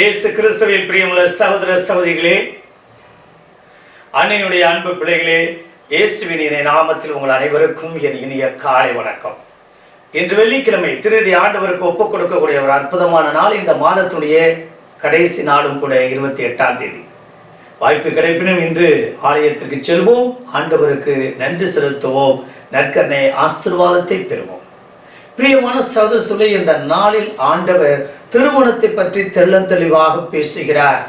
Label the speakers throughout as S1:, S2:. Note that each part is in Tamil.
S1: இயேசு கிறிஸ்துவில் பிரியமுள்ள சகோதர சகோதரிகளே அன்னையுடைய அன்பு பிள்ளைகளே இயேசுவின் இணை நாமத்தில் உங்கள் அனைவருக்கும் என் இனிய காலை வணக்கம். இன்று வெள்ளிக்கிழமை திருதி ஆண்டவருக்கு ஒப்புக் கொடுக்கக்கூடிய ஒரு அற்புதமான நாள் இந்த மாதத்துடைய கடைசி நாளும் கூட இருபத்தி எட்டாம் தேதி. வாய்ப்பு கிடைப்பினும் இன்று ஆலயத்திற்கு செல்வோம் ஆண்டவருக்கு நன்றி செலுத்துவோம் நற்கரணை ஆசிர்வாதத்தை பெறுவோம். பிரியமான சதுசுலை இந்த நாளில் ஆண்டவர் திருமணத்தை பற்றி தெள்ளத் தெளிவாக பேசுகிறார்.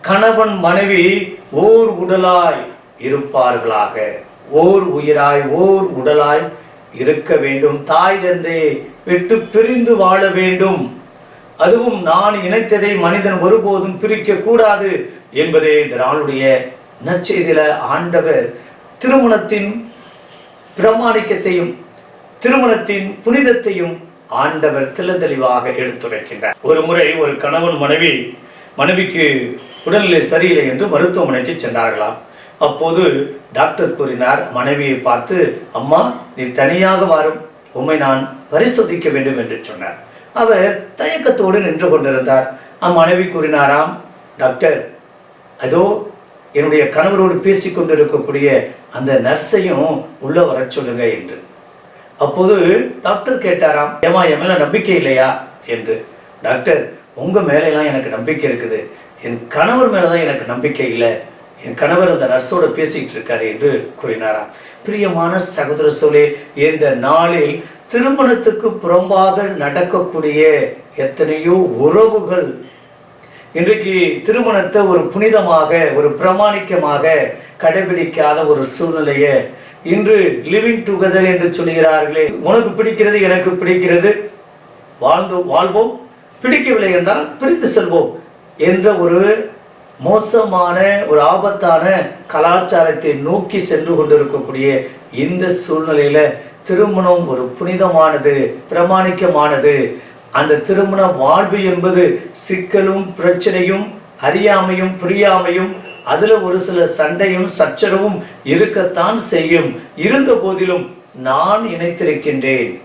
S1: கணவன் மனைவி ஓர் உடலாய் இருப்பார்களாக. ஓர் உயிராய் ஓர் உடலாய் இருக்க வேண்டும். தாய் தந்தையை விட்டு பிரிந்து வாழ வேண்டும். அதுவும் நான் இணைத்ததை மனிதன் ஒருபோதும் பிரிக்க கூடாது என்பதே இந்த நாளுடைய நற்செய்தியில ஆண்டவர் திருமணத்தின் பிரமாணிக்கத்தையும் திருமணத்தின் புனிதத்தையும் ஆண்டவர் தெளிவாக எடுத்துரைக்கின்றார். ஒரு முறை ஒரு கணவன் மனைவி மனைவிக்கு உடல்நிலை சரியில்லை என்று மருத்துவமனைக்கு சென்றார்களாம். அப்போது டாக்டர் கூறினார் மனைவியை பார்த்து அம்மா நீ தனியாக வாரும். உம்மை நான் பரிசோதிக்க வேண்டும் என்று சொன்னார். அவர் தயக்கத்தோடு நின்று கொண்டிருந்தார். அம்மனைவி கூறினாராம் டாக்டர் அதோ என்னுடைய கணவரோடு பேசிக் கொண்டிருக்கக்கூடிய அந்த நர்ஸையும் உள்ள வர சொல்லுங்க என்று. அப்போது டாக்டர் கேட்டாராம் ஏமா என் மேல நம்பிக்கை இல்லையா? என்று. டாக்டர் உங்க மேலெல்லாம் எனக்கு நம்பிக்கை இருக்குது. என் கணவர் மேலதான் எனக்கு நம்பிக்கை இல்லை. என் கணவர் அந்த நர்ஸோட பேசிக்கிட்டு இருக்காரு என்று கூறினாராம். பிரியமான சகோதர சோழே இந்த நாளில் திருமணத்துக்கு புறம்பாக நடக்கக்கூடிய எத்தனையோ உறவுகள் இன்றைக்கு திருமணத்தை ஒரு புனிதமாக ஒரு பிரமாணிக்கமாக கடைபிடிக்காத ஒரு சூழ்நிலையை இன்று லிவிங் டுகெதர் என்று சொல்கிறார்களே உனக்கு பிடிக்கிறது எனக்கு பிடிக்கிறது. வாழ்ந்து வாழ்வோம். பிடிக்கவில்லை என்றால் பிரித்து செல்வோம் என்ற ஒரு மோசமான ஒரு ஆபத்தான கலாச்சாரத்தை நோக்கி சென்று கொண்டிருக்கக்கூடிய இந்த சூழ்நிலையில திருமணம் ஒரு புனிதமானது பிரமாணிக்கமானது. அந்த திருமண வாழ்வு என்பது சிக்கலும் பிரச்சனையும் அறியாமையும் புரியாமையும் அதுல ஒரு சில சண்டையும் சச்சரவும் இருக்கத்தான் செய்யும். இருந்த போதிலும் நான் இணைத்திருக்கின்றேன்.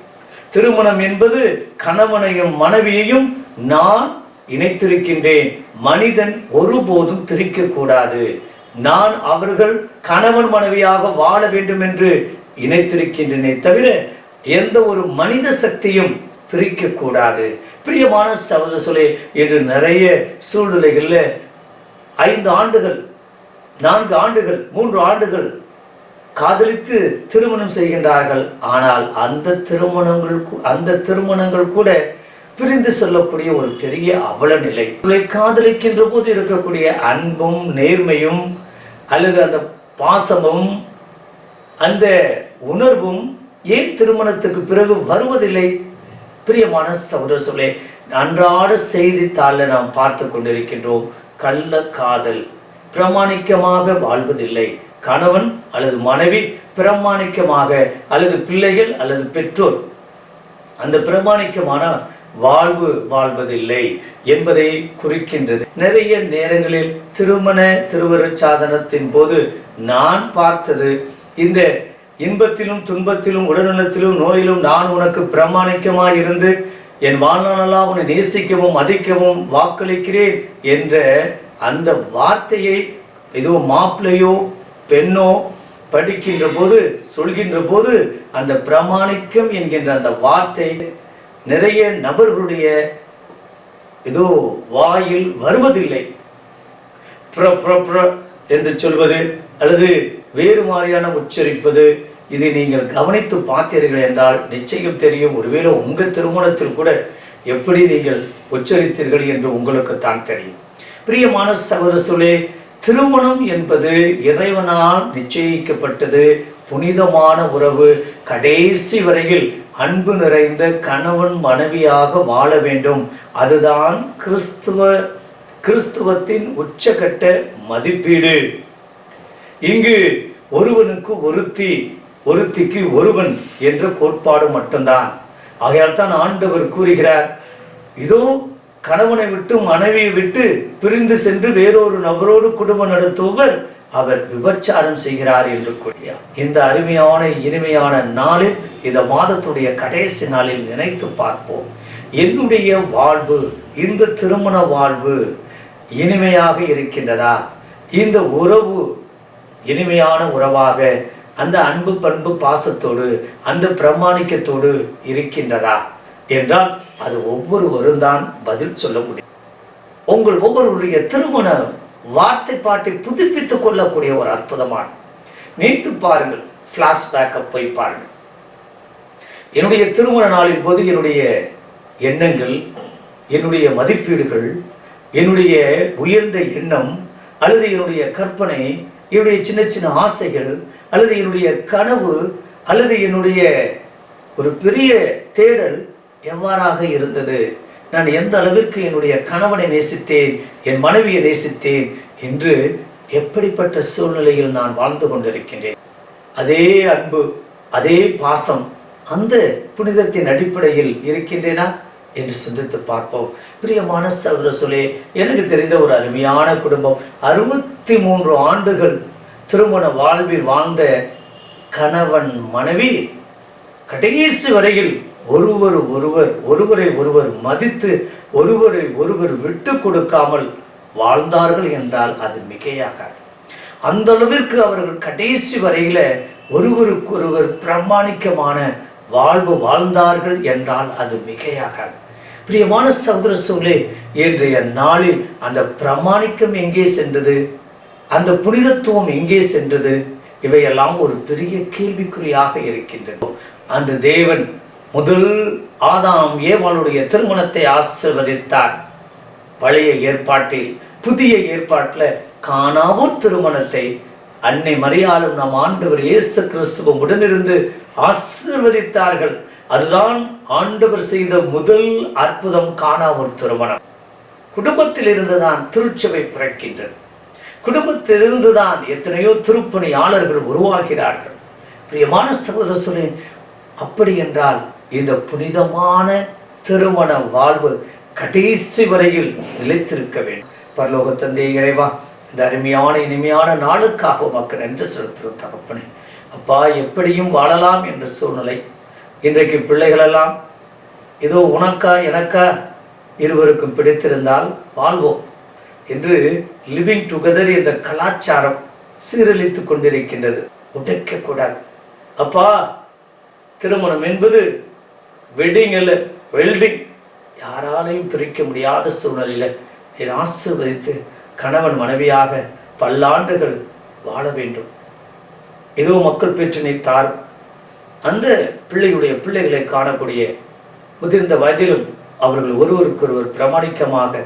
S1: திருமணம் என்பது கணவனையும் மனைவியையும் நான் இணைத்திருக்கின்றேன். மனிதன் ஒருபோதும் பிரிக்க கூடாது நான் அவர்கள் கணவன் மனைவியாக வாழ வேண்டும் என்று இணைத்திருக்கின்றனே தவிர எந்த ஒரு மனித சக்தியும் பிரிக்க கூடாது பிரியமான சகோதர சொல்லே என்று நிறைய சூழ்நிலைகளில் ஐந்து ஆண்டுகள் நான்கு ஆண்டுகள் மூன்று ஆண்டுகள் காதலித்து திருமணம் செய்கின்றார்கள். ஆனால் அந்த திருமணங்கள் கூ- அந்த திருமணங்கள் கூட பிரிந்து செல்லக்கூடிய ஒரு பெரிய அவல நிலை. காதலிக்கின்ற போது இருக்கக்கூடிய அன்பும் நேர்மையும் அல்லது அந்த பாசமும் அந்த உணர்வும் ஏன் திருமணத்துக்கு பிறகு வருவதில்லை? பிரியமான சகோதர அன்றாட செய்தித்தாளில் நாம் பார்த்து கொண்டிருக்கின்றோம். கள்ள காதல். பிரமாணிக்கமாக வாழ்வதில்லை. கணவன் அல்லது மனைவி பிரமாணிக்கமாக அல்லது பிள்ளைகள் அல்லது பெற்றோர். அந்த பிரமாணிக்கமான வாழ்வு வாழ்வதில்லை என்பதை குறிக்கின்றது. நிறைய நேரங்களில் திருமண திருவருட்சாதனத்தின் போது நான் பார்த்தது இந்த இன்பத்திலும் துன்பத்திலும் உடல்நலத்திலும் நோயிலும் நான் உனக்கு பிரமாணிக்கமாய் இருந்து என் வாழ்நாளெல்லாம் உன்னை நேசிக்கவும் மதிக்கவும் வாக்களிக்கிறேன் என்ற அந்த வார்த்தையை ஏதோ மாப்பிள்ளையோ பெண்ணோ படிக்கின்ற போது சொல்கின்ற போது அந்த பிரமாணிக்கம் என்கின்ற அந்த வார்த்தை நிறைய நபர்களுடைய ஏதோ வாயில் வருவதில்லை. ப்ர ப்ர ப்ர என்று சொல்வது அல்லது வேறு மாதிரியான உச்சரிப்பது இதை நீங்கள் கவனித்து பார்த்தீர்கள் என்றால் நிச்சயம் தெரியும். ஒருவேளை உங்கள் திருமணத்தில் கூட எப்படி நீங்கள் உச்சரித்தீர்கள் என்று உங்களுக்கு தான் தெரியும். பிரியமான சகோதரசுலே திருமணம் என்பது இறைவனால் நிச்சயிக்கப்பட்டது. புனிதமான உறவு. கடைசி வரையில் அன்பு நிறைந்த கணவன் மனைவியாக வாழ வேண்டும். அதுதான் கிறிஸ்துவ கிறிஸ்துவத்தின் உச்சகட்ட மதிப்பீடு. இங்கு ஒருவனுக்கு ஒருத்தி ஒருத்திக்கு ஒருவன் என்ற கோட்பாடு மட்டும்தான். ஆகையால் தான் ஆண்டவர் கூறுகிறார் இதோ கணவனை விட்டு மனைவியை விட்டு பிரிந்து சென்று வேறொரு நபரோடு குடும்பம் நடத்துபவர் அவர் விபச்சாரம் செய்கிறார் என்று கூறியார் இந்த அருமையான இனிமையான நாளில் இந்த மாதத்துடைய கடைசி நாளில் நினைத்து பார்ப்போம். என்னுடைய வாழ்வு இந்த திருமண வாழ்வு இனிமையாக இருக்கின்றதா? இந்த உறவு இனிமையான உறவாக அந்த அன்பு பண்பு பாசத்தோடு அந்த பிரமாணிக்கத்தோடு இருக்கின்றதா? என்றால் அது ஒவ்வொருவரும் தான் பதில் சொல்ல முடியும். உங்கள் ஒவ்வொருவருடைய திருமண வார்த்தை பாட்டை புதுப்பித்துக் கொள்ளக்கூடிய ஒரு அற்புதமான நினைத்து பாருங்கள் ஃப்ளாஷ்பேக்கை போய் பாருங்கள். என்னுடைய திருமண நாளின் போது என்னுடைய எண்ணங்கள் என்னுடைய மதிப்பீடுகள் என்னுடைய உயர்ந்த எண்ணம் அல்லது என்னுடைய கற்பனை என்னுடைய சின்ன சின்ன ஆசைகள் அல்லது என்னுடைய கனவு அல்லது என்னுடைய ஒரு பெரிய தேடல் எவ்வாறாக இருந்தது? நான் எந்த அளவிற்கு என்னுடைய கணவனை நேசித்தேன் என் மனைவியை நேசித்தேன் என்று எப்படிப்பட்ட சூழ்நிலையில் நான் வாழ்ந்து கொண்டிருக்கின்றேன். அதே அன்பு அதே பாசம் அந்த புனிதத்தின் அடிப்படையில் இருக்கின்றேனா என்று சிந்தித்து பார்ப்போம். பிரியமான சகோதர எனக்கு தெரிந்த ஒரு அருமையான குடும்பம் அறுபத்தி மூன்று ஆண்டுகள் திருமண வாழ்வில் வாழ்ந்த கணவன் மனைவி கடைசி வரையில் ஒருவர் ஒருவர் ஒருவரை ஒருவர் மதித்து ஒருவரை ஒருவர் விட்டு கொடுக்காமல் வாழ்ந்தார்கள் என்றால் அது மிகையாகாது. அந்த அளவிற்கு அவர்கள் கடைசி வரையில ஒருவருக்கொருவர் பிரமாணிக்கமான வாழ்வு வாழ்ந்தார்கள் என்றால் அது மிகையாகாது. பிரியமான சகோதர சூழலே இன்றைய நாளில் அந்த பிரமாணிக்கம் எங்கே சென்றது? அந்த புனிதத்துவம் எங்கே சென்றது? இவையெல்லாம் ஒரு பெரிய கேள்விக்குறியாக இருக்கின்றது. அன்று தேவன் முதல் ஆதாம் ஏவாளுடைய திருமணத்தை ஆசிர்வதித்தார். பழைய ஏற்பாட்டில் புதிய ஏற்பாட்டில் காணாவூர் திருமணத்தை அன்னை மரியாளும் நம் ஆண்டவர் இயேசு கிறிஸ்துவம் உடனிருந்து ஆசிர்வதித்தார்கள். அதுதான் ஆண்டவர் செய்த முதல் அற்புதம் காணாவூர் திருமணம். குடும்பத்தில் இருந்துதான் திருச்சபை பிறக்கின்றது. குடும்பத்திலிருந்துதான் எத்தனையோ திருப்பணியாளர்கள் உருவாகிறார்கள். பிரியமான சகோதர அப்படி என்றால் இந்த புனிதமான திருமண வாழ்வு கடைசி வரையில் நிலைத்திருக்க வேண்டும். பரலோக தந்தை இறைவா இந்த அருமையான இனிமையான நாளுக்காக உமக்கு நன்றி செலுத்துகிறோம் தகப்பனே. அப்பா எப்படியும் வாழலாம் என்ற சூழ்நிலை. இன்றைக்கு பிள்ளைகளெல்லாம் ஏதோ உனக்கா எனக்கா இருவருக்கும் பிடித்திருந்தால் வாழ்வோம் என்று லிவிங் டுகெதர் என்ற கலாச்சாரம் சீரழித்து கொண்டிருக்கின்றது. உடைக்கக்கூடாது. அப்பா திருமணம் என்பது வெட்டிங் இல்லை வெல்டிங். யாராலையும் பிரிக்க முடியாத சூழ்நிலையில் இதை ஆசிர்வதித்து கணவன் மனைவியாக பல்லாண்டுகள் வாழ வேண்டும். ஏதோ மக்கள் பேற்றினை தார் அந்த பிள்ளையுடைய பிள்ளைகளை காணக்கூடிய முதிர்ந்த வயதிலும் அவர்கள் ஒருவருக்கொருவர் பிரமாணிக்கமாக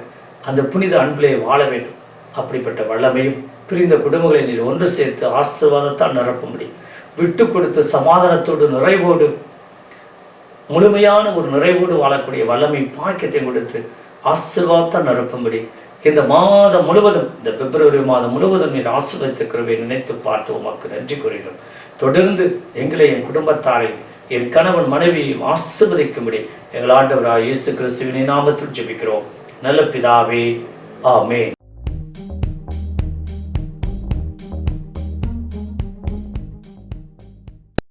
S1: அந்த புனித அன்பிலே வாழ வேண்டும். அப்படிப்பட்ட வல்லமையும் பிரிந்த குடும்பங்களை நீர் ஒன்று சேர்த்து ஆசீர்வாதத்தால் நிரப்ப முடியும். விட்டு கொடுத்து சமாதானத்தோடு நிறைவோடு முழுமையான ஒரு நிறைவோடு வாழக்கூடிய வல்லமை பாக்கியத்தை கொடுத்து ஆசீர்வாதத்தால் நிரப்பும்படி இந்த மாதம் முழுவதும் இந்த பிப்ரவரி மாதம் முழுவதும் நீர் ஆசீர்வதித்திருக்கிறவை நினைத்து பார்த்து உமக்கு நன்றி கூறுகிறோம். தொடர்ந்து எங்களை என் குடும்பத்தாரையும் என் கணவன் மனைவியையும் ஆசிர்வதிக்கும்படி எங்கள் ஆண்டவராக இயேசு கிறிஸ்துவினை நாமத்தில் ஜெபிக்கிறோம். நல்ல பிதாவே ஆமே